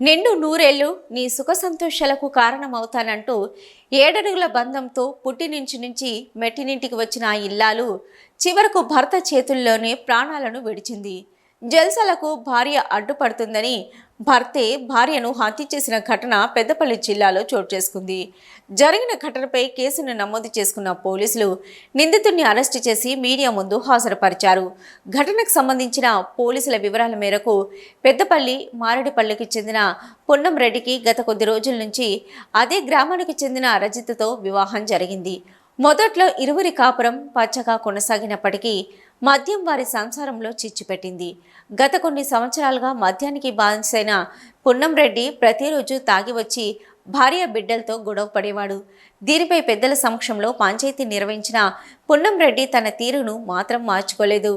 నిండు నూరేళ్ళు నీ సుఖ సంతోషాలకు కారణమవుతానంటూ ఏడడుగుల బంధంతో పుట్టినించి నుంచి మెట్టినింటికి వచ్చిన ఆ ఇల్లాలు చివరకు భర్త చేతుల్లోనే ప్రాణాలను విడిచింది. జల్సలకు భార్య అడ్డుపడుతుందని భర్తే భార్యను హత్య చేసిన ఘటన పెద్దపల్లి జిల్లాలో చోటు చేసుకుంది. జరిగిన ఘటనపై కేసును నమోదు చేసుకున్న పోలీసులు నిందితుడిని అరెస్టు చేసి మీడియా ముందు హాజరుపరిచారు. ఘటనకు సంబంధించిన పోలీసుల వివరాల మేరకు పెద్దపల్లి మారేడుపల్లికి చెందిన పొన్నం రెడ్డికి గత కొద్ది రోజుల నుంచి అదే గ్రామానికి చెందిన రజితతో వివాహం జరిగింది. మొదట్లో ఇరువురి కాపురం పచ్చగా కొనసాగినప్పటికీ మద్యం వారి సంసారంలో చిచ్చుపెట్టింది గత కొన్ని సంవత్సరాలుగా మద్యానికి బానిసైన పున్నంరెడ్డి ప్రతిరోజు తాగి వచ్చి భార్య బిడ్డలతో గొడవ పడేవాడు. దీనిపై పెద్దల సమక్షంలో పంచాయతీ నిర్వహించిన పున్నంరెడ్డి తన తీరును మాత్రం మార్చుకోలేదు.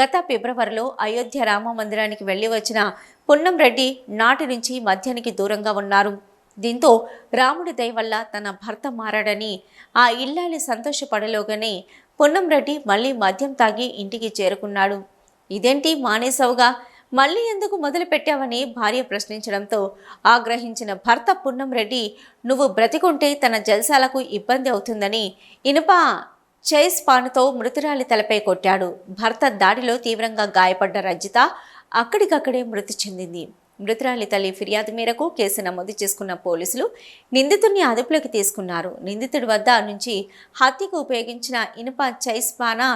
గత ఫిబ్రవరిలో అయోధ్య రామ మందిరానికి వెళ్ళి వచ్చిన పున్నంరెడ్డి నాటి నుంచి మద్యానికి దూరంగా ఉన్నారు. దీంతో రాముడి దయ వల్ల తన భర్త మారాడని ఆ ఇల్లాలి సంతోషపడలోగానే పొన్నంరెడ్డి మళ్ళీ మద్యం తాగి ఇంటికి చేరుకున్నాడు. ఇదేంటి మానేసావుగా మళ్ళీ ఎందుకు మొదలు పెట్టావని భార్య ప్రశ్నించడంతో ఆగ్రహించిన భర్త పున్నంరెడ్డి నువ్వు బ్రతికుంటే తన జల్సాలకు ఇబ్బంది అవుతుందని ఇనుప చైస్ పానుతో మృతురాలి తలపై కొట్టాడు. భర్త దాడిలో తీవ్రంగా గాయపడ్డ రజిత అక్కడికక్కడే మృతి చెందింది. మృతురాలి తల్లి ఫిర్యాదు మేరకు కేసు నమోదు చేసుకున్న పోలీసులు నిందితుడిని అదుపులోకి తీసుకున్నారు. నిందితుడి వద్ద నుంచి హత్యకు ఉపయోగించిన ఇనుప చైస్పానా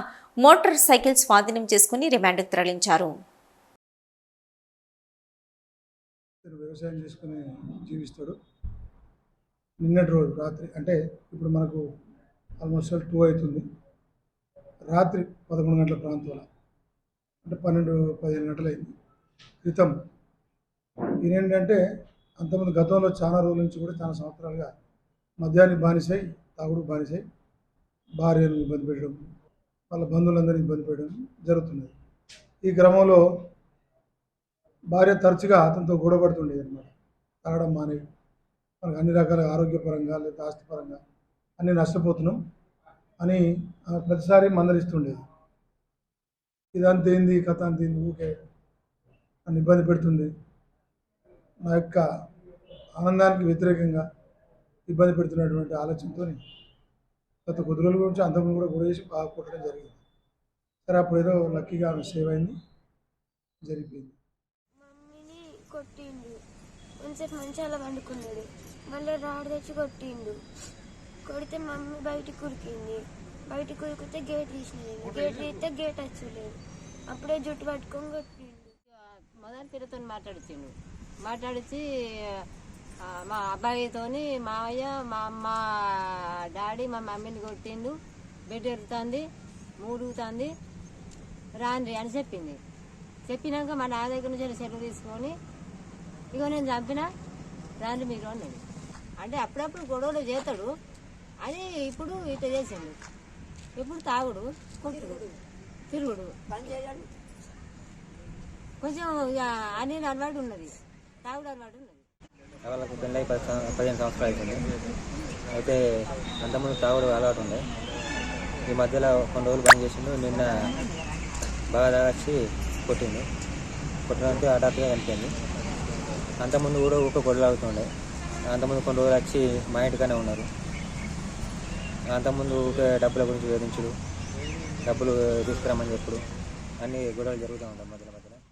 మోటార్ సైకిల్ స్వాధీనం చేసుకుని రిమాండ్కు తరలించారు. వ్యవసాయం చేసుకుని జీవిస్తాడు. నిన్నటి రోజు రాత్రి అంటే ఇప్పుడు మనకు ఆల్మోస్ట్ టూ అవుతుంది. రాత్రి పదకొండు గంటల ప్రాంతంలో అంటే పన్నెండు పదిహేను గంటలైంది. అయింది క్రితం ఏంటంటే అంతకుముందు గతంలో చాలా రోజుల నుంచి కూడా చాలా సంవత్సరాలుగా మద్యానికి బానిసై తాగుడు బానిసై భార్యను ఇబ్బంది పెట్టడం వాళ్ళ బంధువులందరినీ ఇబ్బంది పెట్టడం జరుగుతున్నది. ఈ క్రమంలో భార్య తరచుగా అతనితో గొడవపడుతుండేది అనమాట తాగడం మానే మనకు అన్ని రకాల ఆరోగ్యపరంగా లేదా ఆస్తిపరంగా అన్ని నష్టపోతున్నాం అని ప్రతిసారి మందలిస్తుండేది. ఇదంతేంది ఏంది కథ అంతేంది ఊకే నన్ను ఇబ్బంది పెడుతుంది నా యొక్క ఆనందానికి వ్యతిరేకంగా ఇబ్బంది పెడుతున్నటువంటి ఆలోచనతో గత కొద్ది రోజుల గురించి అంతకుముందు కూడా చేసి బాగా కొట్టడం జరిగింది. సరే అప్పుడు ఏదో లక్కీగా ఆమె సేవ్ అయింది. జరిగిపోయింది. మమ్మీని కొట్టిండు. కొంచెంసేపు మంచిగా వండుకున్నాడు మళ్ళీ రాడు తెచ్చి కొట్టిండు. కొడితే మమ్మీ బయటికి కురికింది. బయటికి కురికితే గేట్ తీసినది గేట్ తీస్తే గేట్ వచ్చలేదు అప్పుడే జుట్టు పట్టుకొని కొట్టిండు. మొదటి పిల్లతో మాట్లాడిచిండు మాట్లాడిచి మా అబ్బాయితోని మావయ్య మా అమ్మ డాడీ మా మమ్మీని కొట్టిండు. బెడ్ ఎరుగుతుంది మూడుగుతుంది. రాండ్రి అని చెప్పింది. చెప్పినాక మా నా దగ్గర నుంచి సెలవు తీసుకొని ఇగో నేను చంపిన రాండ్రి మీరు అన్నది. అంటే అప్పుడప్పుడు గొడవలు చేస్తాడు అది ఇప్పుడు ఇట్లా చేసిండు. ఇప్పుడు తాగుడు కొట్టుడు తిరుగుడు. కొంచెం ఇక అన్ని అలవాటు ఉన్నది. తాగుడు అలవాటు ఉన్నది వాళ్ళకు పదిహేను సంవత్సరాలు అవుతుంది అయితే అంతకుముందు తాగుడు అలవాటు ఉండే. ఈ మధ్యలో కొన్ని రోజులు బంద్ చేసిండు. నిన్న బాగా తాగచ్చి కొట్టింది కొట్టడానికి హఠాత్తుగా చనిపోయింది అంతకుముందు కూడా ఊక గొడవలు అవుతుండే అంతకుముందు కొన్ని రోజులు వచ్చి మా ఇంటికానే ఉన్నారు. అంతకుముందు ఊకే డబ్బుల గురించి వేధించుడు డబ్బులు తీసుకురమ్మని చెప్పుడు. అన్ని గొడవలు జరుగుతూ ఉంటాయి మధ్యలో